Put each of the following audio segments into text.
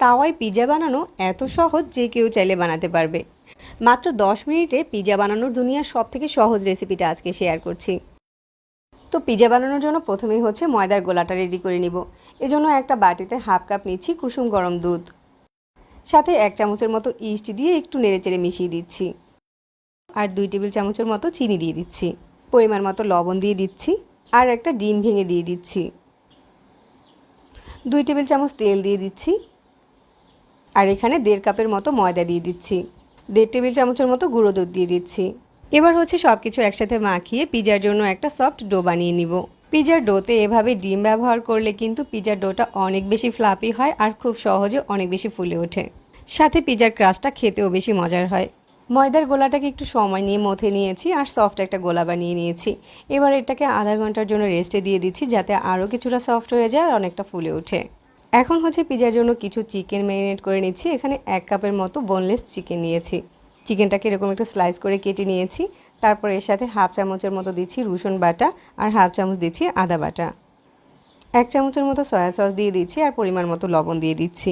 তাওয়ায় pizza বানানো এত সহজ যে কেউ চাইলে বানাতে পারবে। মাত্র দশ মিনিটে পিৎজা বানানোর দুনিয়ার সব থেকে সহজ রেসিপিটা আজকে শেয়ার করছি। তো পিৎজা বানানোর জন্য প্রথমেই হচ্ছে ময়দার গোলাটা রেডি করে নিব। এজন্য একটা বাটিতে হাফ কাপ নিচ্ছি কুসুম গরম দুধ। সাথে এক চামচের মতো ইস্ট দিয়ে একটু নেড়েচেড়ে মিশিয়ে দিচ্ছি। আর দুই টেবিল চামচের মতো চিনি দিয়ে দিচ্ছি। পরিমাণ মতো লবণ দিয়ে দিচ্ছি আর একটা ডিম ভেঙে দিয়ে দিচ্ছি। দুই টেবিল চামচ তেল দিয়ে দিচ্ছি। আর এখানে দেড় কাপের মতো ময়দা দিয়ে দিচ্ছি। দেড় টেবিল চামচের মতো গুঁড়ো দুধ দিয়ে দিচ্ছি। এবার হচ্ছে সব কিছু একসাথে মাখিয়ে পিজার জন্য একটা সফট ডো বানিয়ে নিব। পিজার ডোতে এভাবে ডিম ব্যবহার করলে কিন্তু পিজার ডোটা অনেক বেশি ফ্লাপি হয় আর খুব সহজে অনেক বেশি ফুলে ওঠে। সাথে পিজার ক্রাস্টটা খেতেও বেশি মজার হয়। ময়দার গোলাটাকে একটু সময় নিয়ে মথে নিয়েছি আর সফট একটা গোলা বানিয়ে নিয়েছি। এবার এটাকে আধা ঘণ্টার জন্য রেস্টে দিয়ে দিচ্ছি যাতে আরও কিছুটা সফট হয়ে যায় আর অনেকটা ফুলে ওঠে। এখন হচ্ছে পিজার জন্য কিছু চিকেন ম্যারিনেট করে নিচ্ছি। এখানে এক কাপের মতো বোনলেস চিকেন নিয়েছি। চিকেনটাকে এরকম একটু স্লাইস করে কেটে নিয়েছি। তারপর এর সাথে হাফ চামচের মতো দিচ্ছি রসুন বাটা আর হাফ চামচ দিচ্ছি আদা বাটা। এক চামচের মতো সয়া সস দিয়ে দিচ্ছি আর পরিমাণ মতো লবণ দিয়ে দিচ্ছি।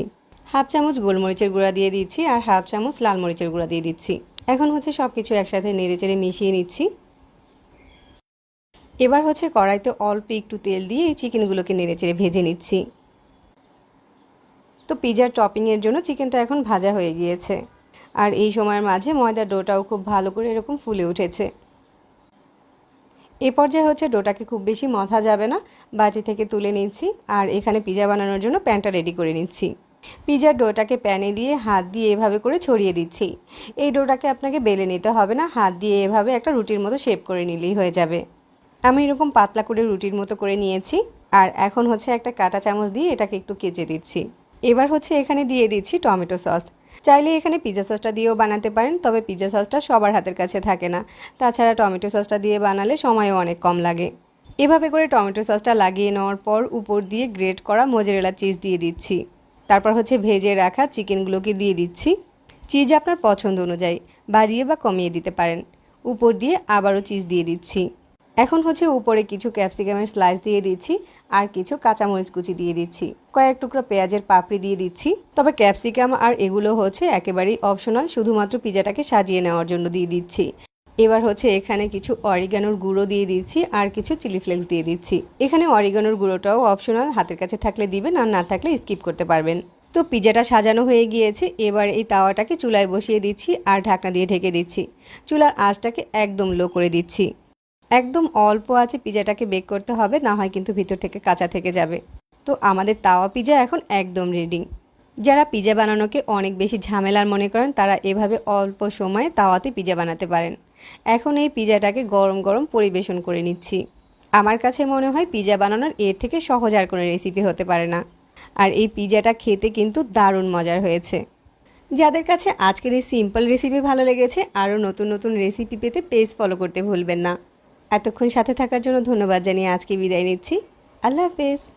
হাফ চামচ গোলমরিচের গুঁড়া দিয়ে দিচ্ছি আর হাফ চামচ লাল মরিচের গুঁড়া দিয়ে দিচ্ছি। এখন হচ্ছে সব কিছু একসাথে নেড়েচেড়ে মিশিয়ে নিচ্ছি। এবার হচ্ছে কড়াইতে অল্প একটু তেল দিয়ে এই চিকেনগুলোকে নেড়েচেড়ে ভেজে নিচ্ছি। তো পিজার টপিংয়ের জন্য চিকেনটা এখন ভাজা হয়ে গিয়েছে। আর এই সময়ের মাঝে ময়দার ডোটাও খুব ভালো করে এরকম ফুলে উঠেছে। এ পর্যায়ে হচ্ছে ডোটাকে খুব বেশি মথা যাবে না, বাটি থেকে তুলে নিচ্ছি আর এখানে পিজা বানানোর জন্য প্যানটা রেডি করে নিচ্ছি। পিজার ডোটাকে প্যানে দিয়ে হাত দিয়ে এভাবে করে ছড়িয়ে দিচ্ছি। এই ডোটাকে আপনাকে বেলে নিতে হবে না, হাত দিয়ে এভাবে একটা রুটির মতো শেপ করে নিলেই হয়ে যাবে। আমি এরকম পাতলা করে রুটির মতো করে নিয়েছি আর এখন হচ্ছে একটা কাঁটা চামচ দিয়ে এটাকে একটু কেচে দিচ্ছি। এবার হচ্ছে এখানে দিয়ে দিচ্ছি টমেটো সস। চাইলে এখানে পিৎজা সসটা দিয়েও বানাতে পারেন, তবে পিৎজা সসটা সবার হাতের কাছে থাকে না। তাছাড়া টমেটো সসটা দিয়ে বানালে সময়ও অনেক কম লাগে। এভাবে করে টমেটো সসটা লাগিয়ে নেওয়ার পর উপর দিয়ে গ্রেট করা মোজারেলা চিজ দিয়ে দিচ্ছি। তারপর হচ্ছে ভেজে রাখা চিকেনগুলোকে দিয়ে দিচ্ছি। চিজ আপনার পছন্দ অনুযায়ী বাড়িয়ে বা কমিয়ে দিতে পারেন। উপর দিয়ে আবারও চিজ দিয়ে দিচ্ছি। এখন হচ্ছে উপরে কিছু ক্যাপসিকামের স্লাইস দিয়ে দিচ্ছি, আর কিছু কাঁচামরিচ কুচি দিয়ে দিচ্ছি। কয়েক টুকরো পেঁয়াজের পাপড়ি দিয়ে দিচ্ছি। তবে ক্যাপসিকাম আর এগুলো হচ্ছে একেবারেই অপশনাল শুধুমাত্র পিজাটাকে সাজিয়ে নেওয়ার জন্য দিয়ে দিচ্ছি। এবার হচ্ছে এখানে কিছু অরিগানোর গুঁড়ো দিয়ে দিচ্ছি, আর কিছু চিলি ফ্লেক্স দিয়ে দিচ্ছি। এখানে অরিগানোর গুঁড়োটাও অপশনাল হাতের কাছে থাকলে দিবেন আর না থাকলে স্কিপ করতে পারবেন। তো পিজাটা সাজানো হয়ে গিয়েছে, এবার এই তাওয়াটাকে চুলায় বসিয়ে দিচ্ছি, আর ঢাকনা দিয়ে ঢেকে দিচ্ছি। চুলার আঁচটাকে একদম লো করে দিচ্ছি। একদম অল্প আছে পিজাটাকে বেক করতে হবে, না হয় কিন্তু ভিতর থেকে কাঁচা থেকে যাবে। তো আমাদের তাওয়া পিজা এখন একদম রেডি যারা পিজা বানানোকে অনেক বেশি ঝামেলার মনে করেন, তারা এভাবে অল্প সময়ে তাওয়াতে পিজা বানাতে পারেন। এখন এই পিজাটাকে গরম গরম পরিবেশন করে নিচ্ছি। আমার কাছে মনে হয় পিজা বানানোর এর থেকে সহজ আর কোনো রেসিপি হতে পারে না। আর এই পিজাটা খেতে কিন্তু দারুণ মজার হয়েছে। যাদের কাছে আজকের এই সিম্পল রেসিপি ভালো লেগেছে, আরও নতুন নতুন রেসিপি পেতে পেজ ফলো করতে ভুলবেন না। এতক্ষণ সাথে থাকার জন্য ধন্যবাদ জানিয়ে আজকে বিদায় নিচ্ছি। আল্লাহ হাফেজ।